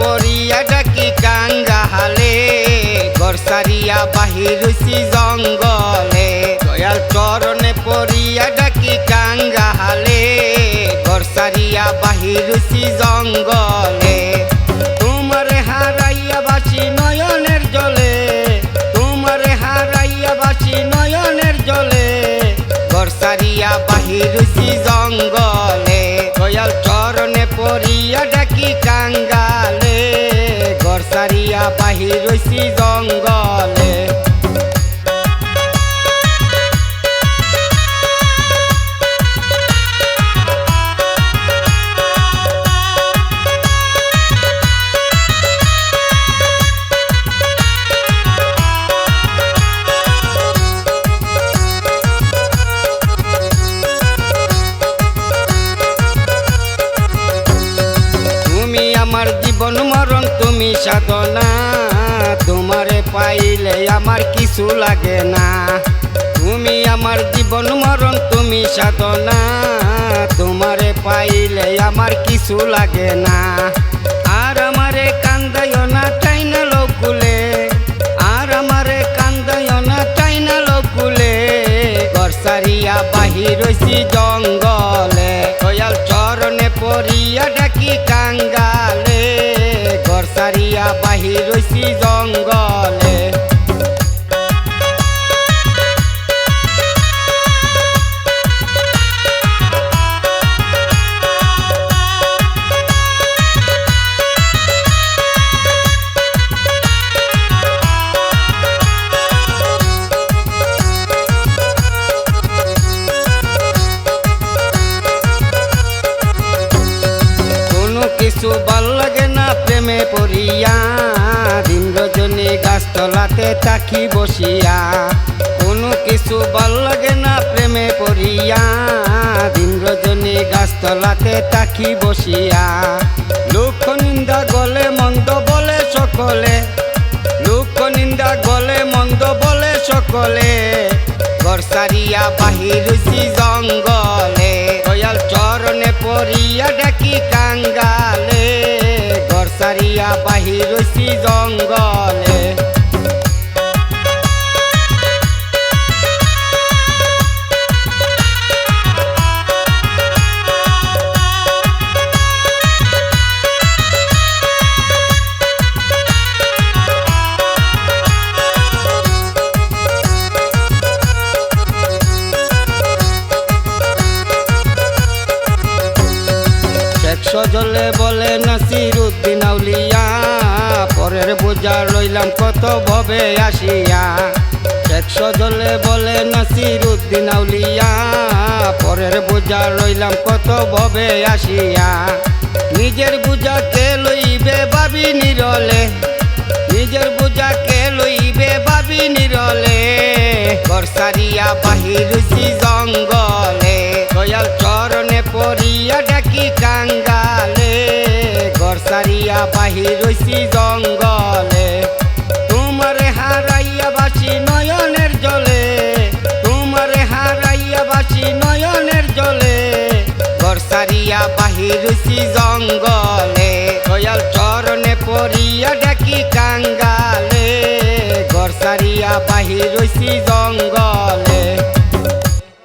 পরিয়া ডাকি কাঙ্গা হালে গরসারিয়া বাহির হইছি জঙ্গলে। দয়াল চরণে পরিয়া ডাকি কাঙ্গা হালে গরসারিয়া বাহির হইছি জঙ্গলে। তোমারে হারাইয়া বাসি নয়নের জলে, তোমারে হারাইয়া বাসি নয়নের জলে গরসারিয়া বাহির জঙ্গলে। গরসারিয়া রইছি জঙ্গলে। তুমি সাধনা, তোমারে পাইলে আমার কিছু লাগে না। তুমি আমার জীবন মরণ, তুমি সাধনা, তোমারে পাইলে আমার কিছু লাগে না। আর আমারে কান্দায় না চাই না লোকুলে আর আমারে কান্দায় না চাই না লোকুলে গরসারিয়া বাহির হইছি জঙ্গলে চরণে পরিয়া ডাকি কাঙ্গালে। গরসারিয়া বাহির হইছি জঙ্গলে। কিছু ভালো লাগে প্রেমে পড়িয়া, দিন রজনী গাছতলাতে তাকি বসিয়া। কোনো কিছু ভালো লাগে না প্রেমে পড়িয়া, দিন রজনী গাছতলাতে তাকি বসিয়া। লোক নিন্দা গলে মন্দ বলে সকলে লোক নিন্দা গলে মন্দ বলে সকলে। গরসারিয়া বাহির জঙ্গলে চরণে পরিয়া ডাকি জঙ্গলে। সজলে বলে নাসির উদ্দিন আউলিয়া। পরের বোঝা লইলাম কত ভবে আসিয়া। শেখ সজলে বলে নাসির উদ্দিন আউলিয়া। পরের বোঝা লইলাম কত ভবে আসিয়া। নিজের বুঝাকে লইবে বাবি নিরলে। নিজের বুঝাকে লইবে বাবি নিরলে। গরসারিয়া বাহির জঙ্গলে। দয়াল চরণে পরিয়া ডাকি কাঙ্গালে। গরসারিয়া বাহির হইছি জঙ্গলে। তোমারে হারাইয়া বাসি নয়নের জলে। তোমারে হারাইয়া বাসি নয়নের জলে। গরসারিয়া বাহির হইছি জঙ্গলে। দয়াল চরণে পরিয়া ডাকি কাঙ্গালে। গরসারিয়া বাহির হইছি জঙ্গলে।